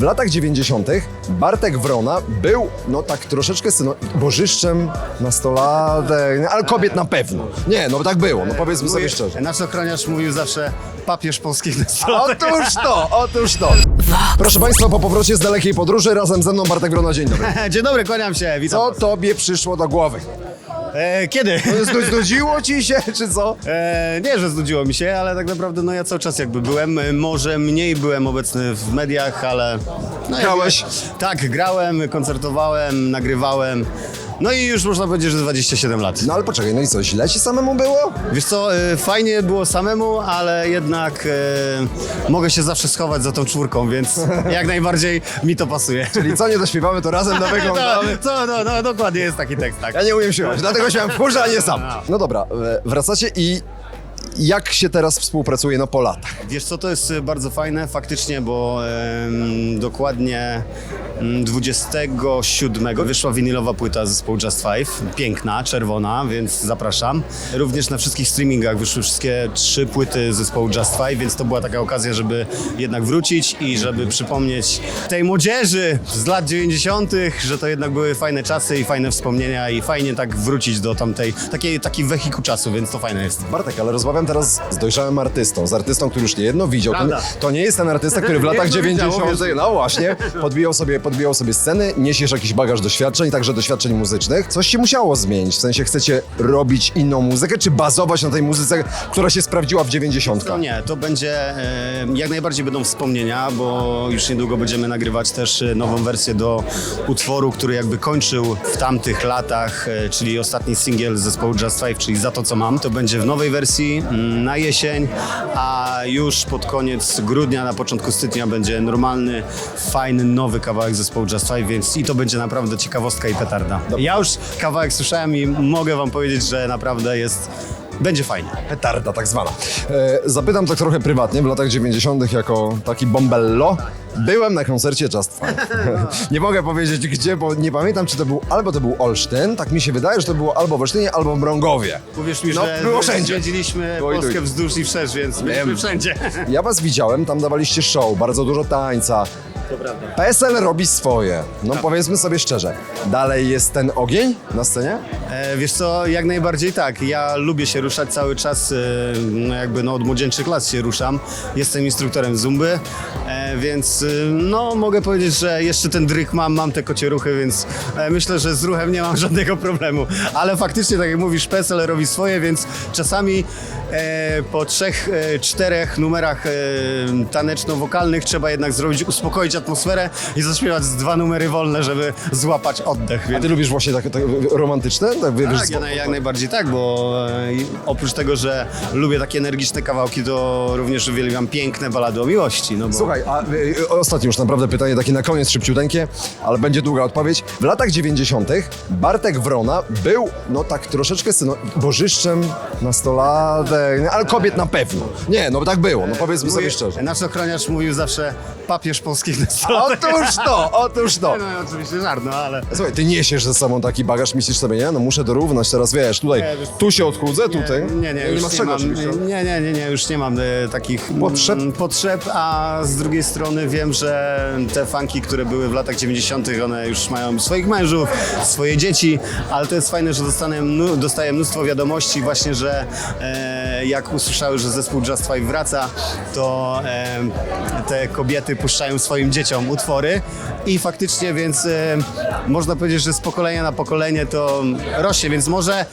W latach 90. Bartek Wrona był, no tak troszeczkę syno, bożyszczem nastolatek, ale kobiet na pewno. Nie, no tak było, no powiedzmy sobie szczerze. Nasz ochroniarz mówił zawsze papież polskich nastolatek. Otóż to, otóż to. Proszę Państwa, po powrocie z dalekiej podróży razem ze mną Bartek Wrona, dzień dobry. Dzień dobry, kłaniam się, witam. Co tobie przyszło do głowy? E, kiedy? Znu- Znudziło ci się, czy co? E, nie, że znudziło mi się, ale tak naprawdę no ja cały czas jakby byłem. E, Może mniej byłem obecny w mediach, ale... No, jakby- Grałeś? Tak, grałem, koncertowałem, nagrywałem. No i już można powiedzieć, że 27 lat. No ale poczekaj, no i co, źle ci samemu było? Wiesz co, e, fajnie było samemu, ale jednak e, mogę się zawsze schować za tą czwórką, więc jak najbardziej mi to pasuje. Czyli co nie dośpiewamy, to razem nowego mamy. to, no, no, dokładnie jest taki tekst, tak. Ja nie umiem śpiewać, dlatego śpiewam w chórze, a nie sam. No dobra, e, wracacie i jak się teraz współpracuje no po latach? Wiesz co, to jest y, bardzo fajne faktycznie, bo em, dokładnie mm, 27 wyszła winylowa płyta zespołu Just Five, piękna, czerwona, więc zapraszam. Również na wszystkich streamingach wyszły wszystkie trzy płyty zespołu Just Five, więc to była taka okazja, żeby jednak wrócić i żeby przypomnieć tej młodzieży z lat 90., że to jednak były fajne czasy i fajne wspomnienia i fajnie tak wrócić do tamtej, takiej, taki wehikuł czasu, więc to fajne jest. Bartek, ale rozmawiam teraz z dojrzałym artystą, z artystą, który już nie jedno widział. To Prawda. to nie jest ten artysta, który w latach Jedno widział, 90. No właśnie, podbijał sobie, podbijał sobie sceny, niesiesz jakiś bagaż doświadczeń, także doświadczeń muzycznych. Coś się musiało zmienić, w sensie chcecie robić inną muzykę, czy bazować na tej muzyce, która się sprawdziła w 90. To nie, to będzie, e, jak najbardziej będą wspomnienia, bo już niedługo będziemy nagrywać też e, nową wersję do utworu, który jakby kończył w tamtych latach, e, czyli ostatni singiel zespołu Just Five, czyli Za to co mam. To będzie w nowej wersji mm, na jesień, a już pod koniec grudnia, na początku stycznia będzie normalny, fajny, nowy kawałek zespołu Just Five, więc i to będzie naprawdę ciekawostka i petarda. Ja już kawałek słyszałem i mogę wam powiedzieć, że naprawdę jest, będzie fajnie. Petarda tak zwana. E, zapytam tak trochę prywatnie, w latach 90. jako taki bombello, byłem na koncercie Just Five. nie mogę powiedzieć gdzie, bo nie pamiętam, czy to był, albo to był Olsztyn, tak mi się wydaje, że to było albo w Olsztynie, albo w Mrągowie. Uwierz mi, No, że było wszędzie. zwiedziliśmy Było i tu, i Polskę tu. wzdłuż i wszerz, więc byliśmy wszędzie. Ja was widziałem, tam dawaliście show, bardzo dużo tańca. To prawda. PSL robi swoje. No powiedzmy sobie szczerze. Dalej jest ten ogień na scenie? E, wiesz co, jak najbardziej tak. Ja lubię się ruszać cały czas, e, no jakby no od młodzieńczych lat się ruszam. Jestem instruktorem zumby, e, więc e, no mogę powiedzieć, że jeszcze ten dryk mam, mam te kocie ruchy, więc e, myślę, że z ruchem nie mam żadnego problemu. Ale faktycznie, tak jak mówisz, PSL robi swoje, więc czasami e, po trzech, e, czterech numerach e, taneczno-wokalnych trzeba jednak zrobić, uspokoić atmosferę i zaśpiewać z dwa numery wolne, żeby złapać oddech. A Więc... ty lubisz właśnie takie tak, romantyczne? Tak, wiesz, Tak, ja naj, jak najbardziej tak, bo e, i oprócz tego, że lubię takie energiczne kawałki, to również uwielbiam piękne balady o miłości. No bo Słuchaj, a y, ostatnie już naprawdę pytanie takie na koniec szybciuteńkie, ale będzie długa odpowiedź. W latach 90. Bartek Wrona był, no tak troszeczkę syno, bożyszczem nastolatek, ale kobiet na pewno. Nie, no tak było, no powiedzmy sobie szczerze. Nasz ochroniarz mówił zawsze papież polskich. Otóż to, otóż to. No oczywiście żart, no ale... Słuchaj, ty niesiesz ze sobą taki bagaż, myślisz sobie, nie? No muszę dorównać, teraz wiesz, tutaj, Nie, wiesz- tu się odchudzę, tutaj. Nie, nie, już nie ma nie, czego mam, oczywiście. nie, nie, nie, nie, już nie mam e, takich Potrzeb? mm, potrzeb, a z drugiej strony wiem, że te funki, które były w latach 90., one już mają swoich mężów, swoje dzieci, ale to jest fajne, że dostanę, mnu- dostaję mnóstwo wiadomości właśnie, że e, jak usłyszały, że zespół Just Five wraca, to e, te kobiety puszczają swoim dzieciom utwory i faktycznie, więc e, można powiedzieć, że z pokolenia na pokolenie to rośnie, więc może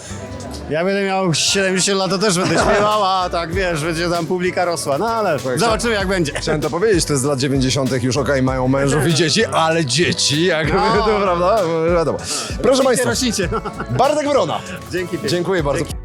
ja będę miał 70 lat, to też będę śpiewał, a tak wiesz, będzie tam publika rosła. No ale zobaczymy jak będzie. Chciałem to powiedzieć, to jest z lat 90. już okej, mają mężów i dzieci, ale dzieci, jak No. to prawda? Wiadomo. Proszę Państwa, Rośnijcie. Bartek Wrona. Dzięki pięknie. Dziękuję bardzo.